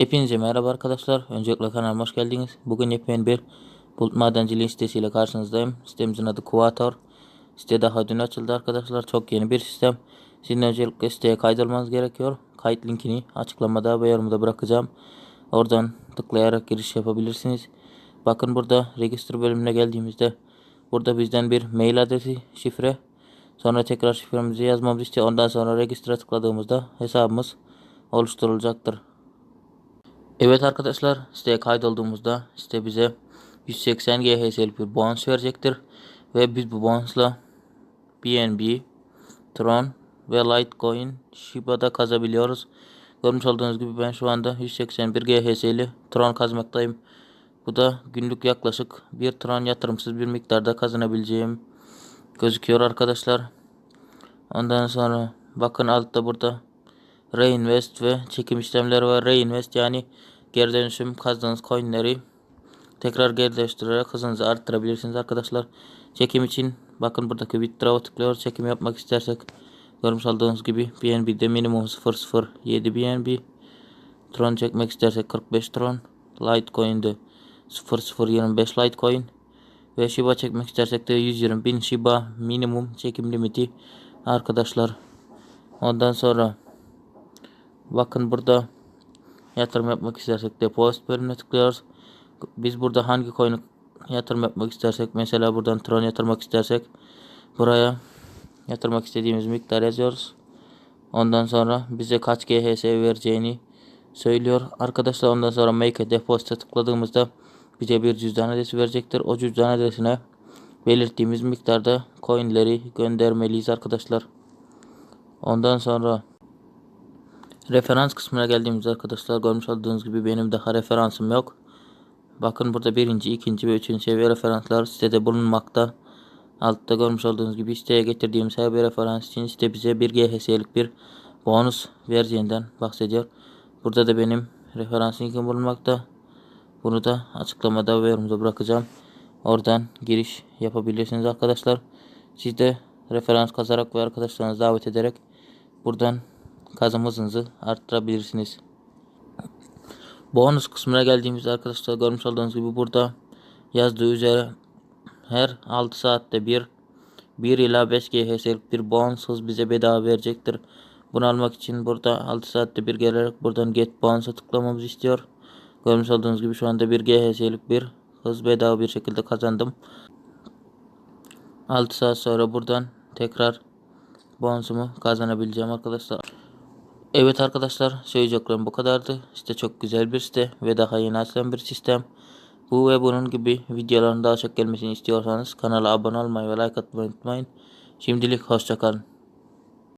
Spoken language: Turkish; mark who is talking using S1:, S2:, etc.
S1: Hepinize merhaba arkadaşlar. Öncelikle kanalıma hoş geldiniz. Bugün yepyeni bir bulut madenciliği sitesiyle karşınızdayım. Sitemizin adı Kuvator. Site daha dün açıldı arkadaşlar. Çok yeni bir sistem. Sizin öncelikle siteye kaydolmanız gerekiyor. Kayıt linkini açıklamada ve yorumda bırakacağım. Oradan tıklayarak giriş yapabilirsiniz. Bakın burada register bölümüne geldiğimizde burada bizden bir mail adresi, şifre, sonra tekrar şifremizi yazmamızı istiyor. Ondan sonra register'a tıkladığımızda hesabımız oluşturulacaktır. Evet arkadaşlar siteye kaydolduğumuzda site bize 180 GHS'lik bir bonus verecektir. Ve biz bu bonusla BNB, Tron ve Litecoin Shiba'da kazabiliyoruz. Görmüş olduğunuz gibi ben şu anda 181 GHS'li Tron kazmaktayım. Bu da günlük yaklaşık bir Tron yatırımsız bir miktarda kazanabileceğim gözüküyor arkadaşlar. Ondan sonra bakın altta burada Reinvest ve çekim işlemleri var. Reinvest yani geri dönüşüm kazdığınız coinleri tekrar geri dönüştürerek hızınızı arttırabilirsiniz arkadaşlar. Çekim için bakın buradaki withdraw'a tıklıyoruz. Çekim yapmak istersek görmüş olduğunuz gibi BNB'de minimum 007 BNB. Tron çekmek istersek 45 Tron. Litecoin'de 0025 Litecoin. Ve Shiba çekmek istersek de 120 bin Shiba minimum çekim limiti arkadaşlar. Ondan sonra bakın burada yatırım yapmak istersek depozit bölümüne tıklıyoruz. Biz burada hangi coin'e yatırım yapmak istersek mesela buradan Tron yatırmak istersek buraya yatırmak istediğimiz miktar yazıyoruz. Ondan sonra bize kaç GHS vereceğini söylüyor. Arkadaşlar ondan sonra make a deposit'e tıkladığımızda bize bir cüzdan adresi verecektir. O cüzdan adresine belirttiğimiz miktarda coinleri göndermeliyiz arkadaşlar. Ondan sonra referans kısmına geldiğimizde arkadaşlar görmüş olduğunuz gibi benim daha referansım yok. Bakın burada birinci, ikinci ve üçüncü seviye referanslar sitede bulunmakta. Altta görmüş olduğunuz gibi siteye getirdiğimiz her bir referans için site bize bir GHS'lik bir bonus vereceğinden bahsediyor. Burada da benim referans linkim bulunmakta. Bunu da açıklamada ve yorumda bırakacağım. Oradan giriş yapabilirsiniz arkadaşlar. Siz de referans kazarak ve arkadaşlarınızı davet ederek buradan kazanma hızınızı arttırabilirsiniz. Bonus kısmına geldiğimizde arkadaşlar görmüş olduğunuz gibi burada yazdığı üzere her 6 saatte bir 1 ila 5 GHS'lik bir bonus hız bize bedava verecektir. Bunu almak için burada 6 saatte bir gelerek buradan get bonus'a tıklamamızı istiyor. Görmüş olduğunuz gibi şu anda 1 GHS'lik bir hız bedava bir şekilde kazandım. 6 saat sonra buradan tekrar bonusumu kazanabileceğim arkadaşlar. Evet arkadaşlar söyleyeceklerim bu kadardı. Site çok güzel bir site ve daha yeni açılan bir sistem. Bu ve bunun gibi videoların daha çok gelmesini istiyorsanız kanala abone olmayı ve like atmayı unutmayın. Şimdilik hoşçakalın.